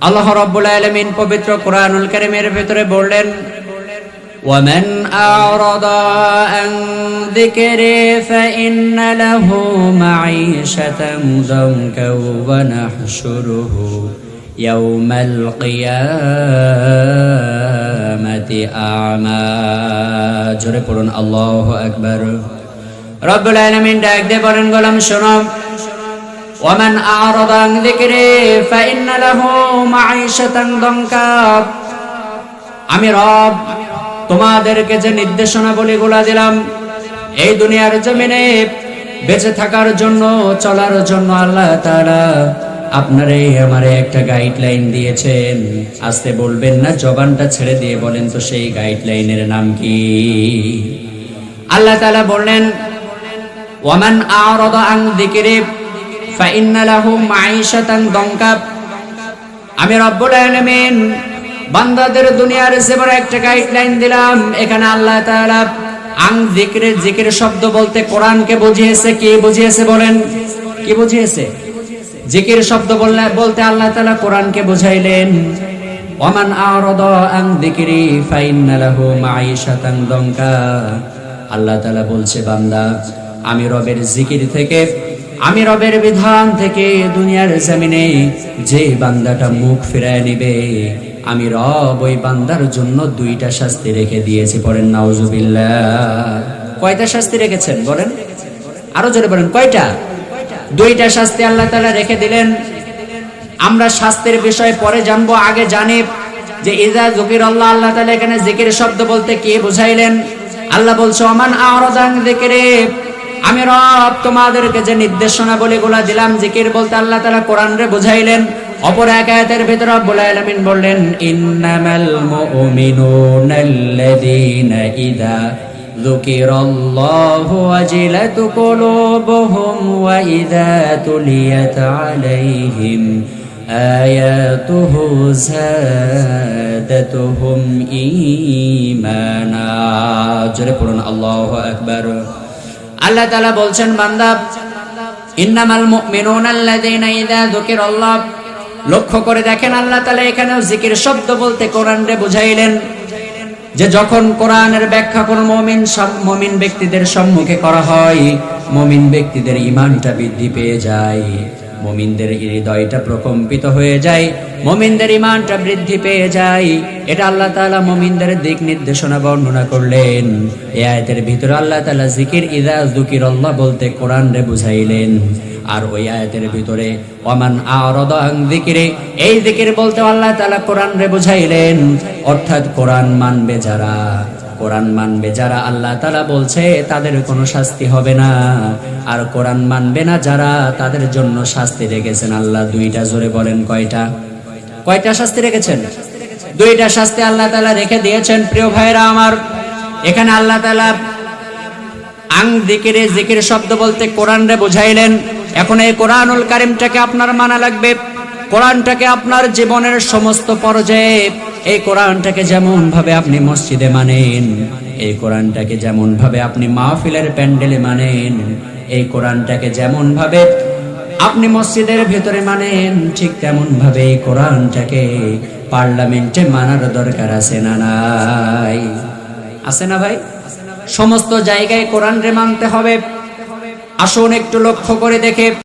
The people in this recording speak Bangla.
আল্লাহ রাব্বুল আলামিন পবিত্র কোরআনুল কারীমের ভিতরে বললেন ومن أعرض عن ذكري فإن له معيشة ضنكا ونحشره يوم القيامة أعمى জোরে পড়ুন আল্লাহু আকবার রব্বুল আলামিন ডাক দিয়ে বলেন গোলাম শোনো ومن أعرض عن ذكري فإن له معيشة ضنكا আমি রব তোমাদেরকে যে নির্দেশনা বলিগুলা দিলাম এই দুনিয়ার জমিনে বেঁচে থাকার জন্য চলার জন্য আল্লাহ তাআলা আপনারে আমারে একটা গাইডলাইন দিয়েছেন আস্তে বলবেন না জবানটা ছেড়ে দিয়ে বলেন তো সেই গাইডলাইনের নাম কি আল্লাহ তাআলা বললেন ওয়ামান আ'রাদা আন যিকরি আমি রব্বুল আলামিন বান্দাদের দুনিয়ার সেবার একটা গাইডলাইন দিলাম। এখানে আল্লাহ তাআলা আং জিকিরে জিকির শব্দ বলতে কোরআনকে বুঝিয়েছে। কি বুঝিয়েছে বলেন? কি বুঝিয়েছে? জিকির শব্দ বললে বলতে আল্লাহ তাআলা কোরআনকে বুঝাইলেন। ওমান আ'রাদা আন যিকরি ফাইন্না লাহু মাঈশাতান দঙ্কা আল্লাহ তাআলা বলছে, বান্দা, আমি রবের জিকির থেকে আমি রবের বিধান থেকে দুনিয়ার জমিনে যে বান্দাটা মুখ ফিরায় নিবে, আমি রব ওই বান্দার জন্য দুইটা শাস্তি রেখে দিয়েছি, পড়েন নাউজুবিল্লাহ। কয়টা শাস্তি রেখেছেন বলেন? আরও জোরে বলেন, কয়টা? দুইটা শাস্তি আল্লাহ তাআলা রেখে দিলেন। আমরা শাস্তির বিষয় পরে জানব, আগে জানি যে ইজা জকির আল্লাহ আল্লাহ তাআলা এখানে জিকির শব্দ বলতে কি বুঝাইলেন? আল্লাহ বলছে আমান আরাদান যিকরে? আমি রব তোমাদেরকে যে নির্দেশনা বলে গুলা দিলাম, জিকির বলতে আল্লাহ তারা কোরআনরে বুঝাইলেন। অপর এক আয়াতের ভিতর বলাইলামিন বললেন, ইন্নামাল মুমিনুনা আল্লাযীনা ইযা যুকিরাল্লাহু ওয়াজিলাত কুলুবুহুম ওয়া ইযা তুলিয়াত আলাইহিম আয়াতুহু যাদাতুহুম ঈমানা। জোরে পড়ুন, আল্লাহু আকবার। আল্লাহ তালা বলছেন, বান্দা, ইন্নামাল মুমিনুনা আল্লাযীনা ইযা যুকিরাল্লাহ। লক্ষ্য করে দেখেন আল্লাহ তাআলা এখানেও জিকির শব্দ বলতে কোরআন রে বুঝাইলেন যে যখন কোরআনের ব্যাখ্যা কোন মমিন মমিন ব্যক্তিদের সম্মুখে করা হয়, মমিন ব্যক্তিদের ইমানটা বৃদ্ধি পেয়ে যায়। মমিনদের হৃদয়টা প্রকম্পিত হয়ে যায়, মমিনদের ইমানটা বৃদ্ধি পেয়ে যায়। এটা আল্লাহ তালা মমিনদের দিক নির্দেশনা বর্ণনা করলেন। এ আয়তের ভিতরে আল্লাহ তালা জিকির ইদা দুকির আল্লাহ বলতে কোরআন রে বুঝাইলেন। আর ওই আয়াতের ভিতরে ওমান আরদ যিকিরে এই জিকির বলতে আল্লাহ তাআলা কোরআন রে বুঝাইলেন। অর্থাৎ কোরআন মানবে যারা, কোরআন মানবে যারা আল্লাহ তাআলা বলছে, তাদের কোনো শাস্তি হবে না। আর কোরআন মানবে না যারা, তাদের জন্য শাস্তি রেখেছেন আল্লাহ। দুইটা জোরে বলেন কয়টা? কয়টা শাস্তি রেখেছেন? দুইটা শাস্তি আল্লাহ তালা রেখে দিয়েছেন, প্রিয় ভাইরা আমার। এখানে আল্লাহ তালা আং দিকিরে জিকির শব্দ বলতে কোরআন রে বুঝাইলেন। এখন এই কোরআনুল কারিমটাকে আপনার মানা লাগবে। কোরআনটাকে আপনার জীবনের সমস্ত পর্যায়ে এই কোরআনটাকে যেমন ভাবে আপনি মসজিদে মানেন, এই কোরআনটাকে যেমন ভাবে আপনি মাহফিলের প্যান্ডেলে মানেন, এই কোরআনটাকে যেমন ভাবে আপনি মসজিদের ভেতরে মানেন, ঠিক তেমন ভাবে এই কোরআনটাকে পার্লামেন্টে মানার দরকার আছে না নাই? আছে না ভাই? সমস্ত জায়গায় কোরআন রে মানতে হবে। আসুন একটু লক্ষ্য করে দেখে